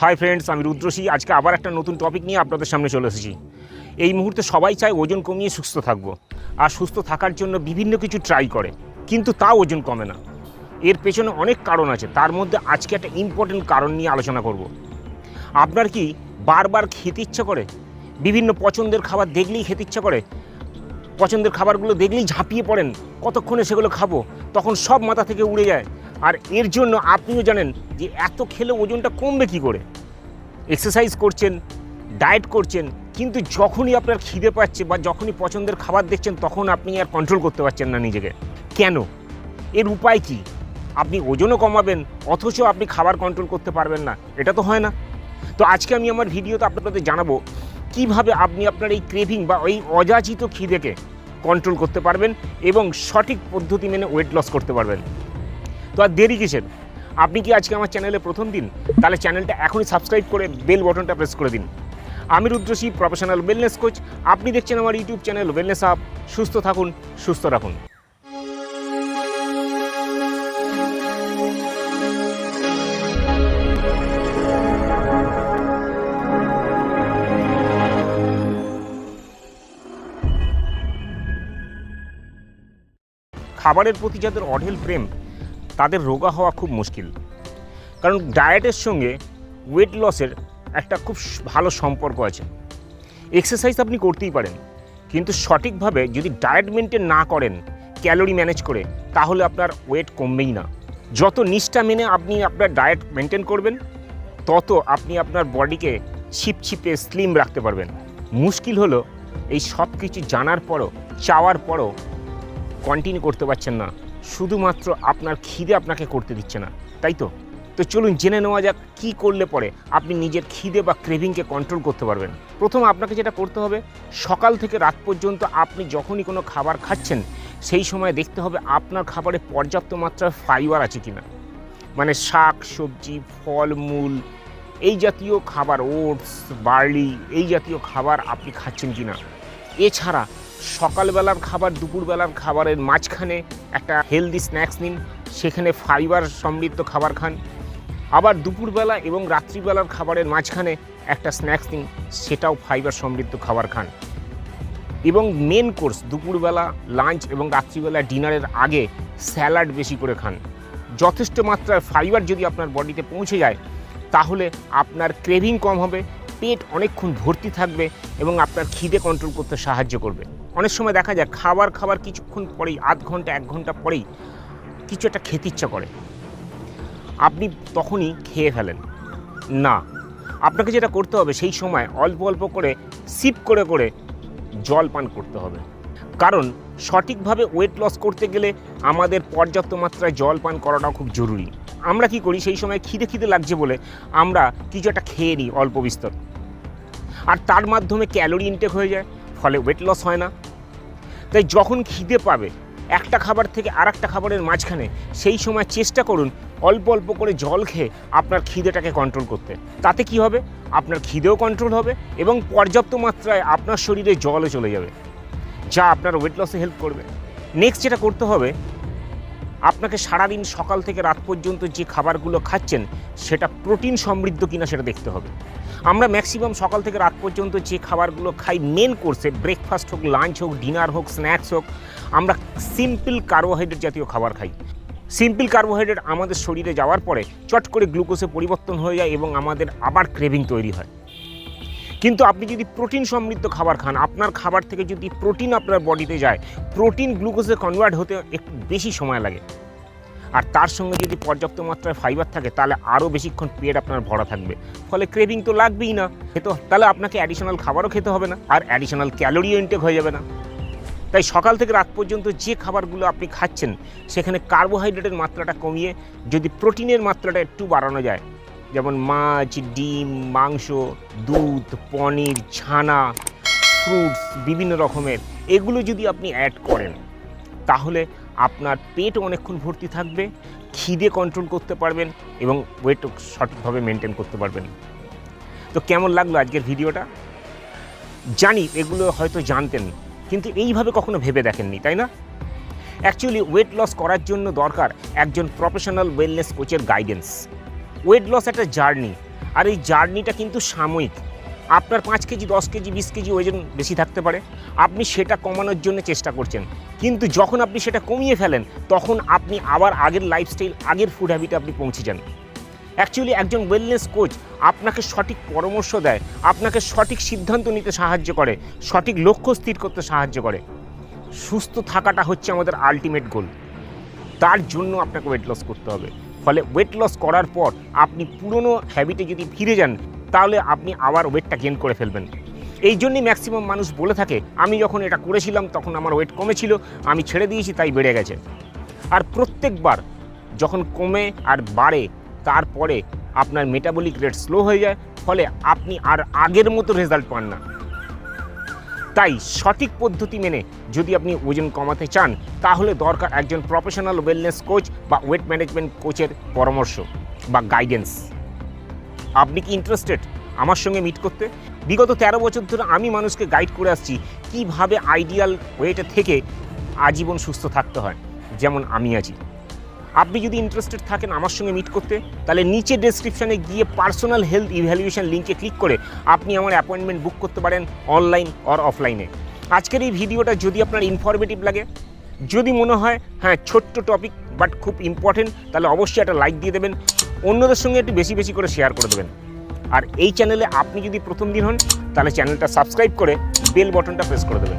Hi friends আমি রুদ্রসী। আজকে আবার একটা নতুন টপিক নিয়ে আপনাদের সামনে চলে এসেছি। এই মুহূর্তে সবাই চায় ওজন কমিয়ে সুস্থ থাকব। আর সুস্থ থাকার জন্য বিভিন্ন কিছু ট্রাই করে, কিন্তু তাও ওজন কমে না। এর পেছনে অনেক কারণ আছে, তার মধ্যে আজকে একটা ইম্পর্টেন্ট কারণ নিয়ে আলোচনা করব। আপনার কি বারবার খেতে ইচ্ছা করে? বিভিন্ন পছন্দের খাবার দেখলেই খেতে ইচ্ছা করে? পছন্দের খাবারগুলো দেখলেই ঝাঁপিয়ে পড়েন? কতক্ষণে সেগুলো খাব? তখন সব মাথা থেকে উড়ে যায়। আর এর জন্য আপনিও জানেন যে এত খেলে ওজনটা কমবে কি করে? এক্সারসাইজ করছেন ডায়েট করছেন, কিন্তু যখনই আপনার খিদে পাচ্ছে বা যখনই পছন্দের খাবার দেখছেন, তখন আপনি আর কন্ট্রোল করতে পারছেন না নিজেকে। কেন? এর উপায় কি? আপনি ওজনও কমাবেন, অথচ আপনি খাবার কন্ট্রোল করতে পারবেন না। এটা তো হয় না। তো আজকে আমি আমার ভিডিওতে আপনাদের জানাব কীভাবে আপনি আপনার এই ক্রেভিং বা ওই অযাচিত খিদেকে কন্ট্রোল করতে পারবেন এবং সঠিক পদ্ধতি মেনে ওয়েট লস করতে পারবেন। তো আর দেরি কিসের? আপনি কি আজকে আমার চ্যানেলে প্রথম দিন? তাহলে চ্যানেলটা এখনই সাবস্ক্রাইব করে বেল বটনটা প্রেস করে দিন। আমি রুদ্রশী প্রফেশনাল ওয়েলনেস কোচ আপনি দেখছেন আমার ইউটিউব চ্যানেল ওয়েলনেস আপ সুস্থ থাকুন, সুস্থ রাখুন। খাবারের প্রতি যাদের অঢেল প্রেম তাদের রোগা হওয়া খুব মুশকিল। কারণ ডায়েটের সঙ্গে ওয়েট লসের একটা খুব ভালো সম্পর্ক আছে। এক্সারসাইজ আপনি করতেই পারেন। কিন্তু সঠিকভাবে যদি ডায়েট মেনটেন না করেন ক্যালোরি ম্যানেজ করে, তাহলে আপনার ওয়েট কমবেই না। যত নিষ্ঠা মেনে আপনি আপনার ডায়েট মেনটেন করবেন, তত আপনি আপনার বডিকে ছিপছিপে স্লিম রাখতে পারবেন। মুশকিল হলো এই সব কিছু জানার পরও, চাওয়ার পরও কন্টিনিউ করতে পারছেন না। শুধুমাত্র আপনার খিদে আপনাকে করতে দিচ্ছে না, তাই তো? তো চলুন জেনে নেওয়া যাক কী করলে পরে আপনি নিজের খিদে বা ক্রেভিংকে কন্ট্রোল করতে পারবেন। প্রথম আপনাকে যেটা করতে হবে, সকাল থেকে রাত পর্যন্ত আপনি যখনই কোনো খাবার খাচ্ছেন, সেই সময় দেখতে হবে আপনার খাবারে পর্যাপ্ত মাত্রায় ফাইবার আছে কি না মানে শাক, সবজি, ফল, মূল, এই জাতীয় খাবার ওটস বার্লি এই জাতীয় খাবার আপনি খাচ্ছেন কি না এছাড়া সকালবেলার খাবার, দুপুরবেলার খাবারের মাঝখানে একটা হেলদি স্ন্যাক্স নিন, সেখানে ফাইবার সমৃদ্ধ খাবার খান। আবার দুপুরবেলা এবং রাত্রিবেলার খাবারের মাঝখানে একটা স্ন্যাক্স নিন, সেটাও ফাইবার সমৃদ্ধ খাবার খান। এবং মেন কোর্স দুপুরবেলা লাঞ্চ এবং রাত্রিবেলা ডিনারের আগে স্যালাড বেশি করে খান। যথেষ্ট মাত্রায় ফাইবার যদি আপনার বডিতে পৌঁছে যায়, তাহলে আপনার ক্রেভিং কম হবে, পেট অনেকক্ষণ ভর্তি থাকবে এবং আপনার খিদে কন্ট্রোল করতে সাহায্য করবে। অনেক সময় দেখা যায় খাবার খাবার কিছুক্ষণ পরেই, আধ ঘণ্টা, এক ঘণ্টা পরেই কিছু একটা খেতে ইচ্ছা করে। আপনি তখনই খেয়ে ফেলেন। না, আপনাকে যেটা করতে হবে সেই সময় অল্প অল্প করে সিপ করে করে জল পান করতে হবে। কারণ সঠিকভাবে ওয়েট লস করতে গেলে আমাদের পর্যাপ্ত মাত্রায় জল পান করাটাও খুব জরুরি। আমরা কি করি? সেই সময় খিদে খিদে লাগছে বলে আমরা কিছু একটা খেয়ে নিই অল্প বিস্তর। আর তার মাধ্যমে ক্যালোরি ইনটেক হয়ে যায়, ফলে ওয়েট লস হয় না। তাই যখন খিদে পাবে, একটা খাবার থেকে আর একটা খাবারের মাঝখানে সেই সময় চেষ্টা করুন অল্প অল্প করে জল খেয়ে আপনার খিদেটাকে কন্ট্রোল করতে। তাতে কি হবে? আপনার খিদেও কন্ট্রোল হবে এবং পর্যাপ্ত মাত্রায় আপনার শরীরে জলও চলে যাবে, যা আপনার ওয়েট লসে হেল্প করবে। নেক্সট যেটা করতে হবে আপনাকে সারাদিন সকাল থেকে রাত পর্যন্ত যে খাবারগুলো খাচ্ছেন, সেটা প্রোটিন সমৃদ্ধ কিনা সেটা দেখতে হবে। আমরা ম্যাক্সিমাম সকাল থেকে রাত পর্যন্ত যে খাবারগুলো খাই, মেন কোর্সে ব্রেকফাস্ট হোক, লাঞ্চ হোক, ডিনার হোক, স্ন্যাক্স হোক, আমরা সিম্পল কার্বোহাইড্রেট জাতীয় খাবার খাই। সিম্পল কার্বোহাইড্রেট আমাদের শরীরে যাওয়ার পরে চট করে গ্লুকোজে পরিবর্তন হয়ে যায় এবং আমাদের আবার ক্রেভিং তৈরি হয়। কিন্তু আপনি যদি প্রোটিন সমৃদ্ধ খাবার খান, আপনার খাবার থেকে যদি প্রোটিন আপনার বডিতে যায়, প্রোটিন গ্লুকোজে কনভার্ট হতে একটু বেশি সময় লাগে। আর তার সঙ্গে যদি পর্যাপ্ত মাত্রায় ফাইবার থাকে, তাহলে আরও বেশিক্ষণ পেট আপনার ভরা থাকবে। ফলে ক্রেভিং তো লাগবেই না। খেতে তাহলে আপনাকে অ্যাডিশনাল খাবারও খেতে হবে না, আর অ্যাডিশনাল ক্যালোরিও ইনটেক হয়ে যাবে না। তাই সকাল থেকে রাত পর্যন্ত যে খাবারগুলো আপনি খাচ্ছেন, সেখানে কার্বোহাইড্রেটের মাত্রাটা কমিয়ে যদি প্রোটিনের মাত্রাটা একটু বাড়ানো যায় যেমন মাছ, ডিম, মাংস, দুধ, পনির, ছানা ফ্রুটস বিভিন্ন রকমের। এগুলো যদি আপনি অ্যাড করেন, তাহলে আপনার পেট অনেকক্ষণ ভর্তি থাকবে, খিদে কন্ট্রোল করতে পারবেন এবং ওয়েট সঠিকভাবে মেনটেন করতে পারবেন। তো কেমন লাগল আজকের ভিডিওটা? জানি, এগুলো হয়তো জানতেন, কিন্তু এইভাবে কখনো ভেবে দেখেননি, তাই না? অ্যাকচুয়ালি ওয়েট লস করার জন্য দরকার একজন প্রফেশনাল ওয়েলনেস কোচের গাইডেন্স ওয়েট লস একটা জার্নি আর এই জার্নিটা কিন্তু সাময়িক। আপনার পাঁচ কেজি, দশ কেজি, বিশ কেজি ওজন বেশি থাকতে পারে। আপনি সেটা কমানোর জন্য চেষ্টা করছেন। কিন্তু যখন আপনি সেটা কমিয়ে ফেলেন, তখন আপনি আবার আগের লাইফস্টাইল আগের ফুড হ্যাবিটে আপনি পৌঁছে যান। অ্যাকচুয়ালি একজন ওয়েলনেস কোচ আপনাকে সঠিক পরামর্শ দেয়, আপনাকে সঠিক সিদ্ধান্ত নিতে সাহায্য করে, সঠিক লক্ষ্য স্থির করতে সাহায্য করে। সুস্থ থাকাটা হচ্ছে আমাদের আলটিমেট গোল তার জন্য আপনাকে ওয়েট লস করতে হবে। ফলে ওয়েট লস করার পর আপনি পুরনো হ্যাবিটে যদি ফিরে যান, তাহলে আপনি আবার ওয়েটটা গেন করে ফেলবেন। এই জন্যই ম্যাক্সিমাম মানুষ বলে থাকে, আমি যখন এটা করেছিলাম, তখন আমার ওয়েট কমেছিল, আমি ছেড়ে দিয়েছি, তাই বেড়ে গেছে। আর প্রত্যেকবার যখন কমে আর বাড়ে, তারপরে আপনার মেটাবলিক রেট স্লো হয়ে যায়, ফলে আপনি আর আগের মতো রেজাল্ট পান না। তাই সঠিক পদ্ধতি মেনে যদি আপনি ওজন কমাতে চান, তাহলে দরকার একজন প্রফেশনাল ওয়েলনেস কোচ বা ওয়েট ম্যানেজমেন্ট কোচের পরামর্শ বা গাইডেন্স আপনি কি ইন্টারেস্টেড আমার সঙ্গে মিট করতে? বিগত তেরো বছর ধরে আমি মানুষকে গাইড করে আসছি কীভাবে আইডিয়াল ওয়েটে থেকে আজীবন সুস্থ থাকতে হয়। যেমন আমি আছি। আপনি যদি ইন্টারেস্টেড থাকেন আমার সঙ্গে মিট করতে, তাহলে নিচে ডেসক্রিপশানে গিয়ে পার্সোনাল হেলথ ইভ্যালুয়েশন লিঙ্কে ক্লিক করে আপনি আমার অ্যাপয়েন্টমেন্ট বুক করতে পারেন অনলাইন অর অফলাইনে আজকের এই ভিডিওটা যদি আপনার ইনফরমেটিভ লাগে, যদি মনে হয় হ্যাঁ ছোট্ট টপিক বাট খুব ইম্পর্টেন্ট তাহলে অবশ্যই একটা লাইক দিয়ে দেবেন, অন্যদের সঙ্গে একটু বেশি বেশি করে শেয়ার করে দেবেন। আর এই চ্যানেলে আপনি যদি প্রথম দিন হন, তাহলে চ্যানেলটা সাবস্ক্রাইব করে বেল বটনটা প্রেস করে দেবেন।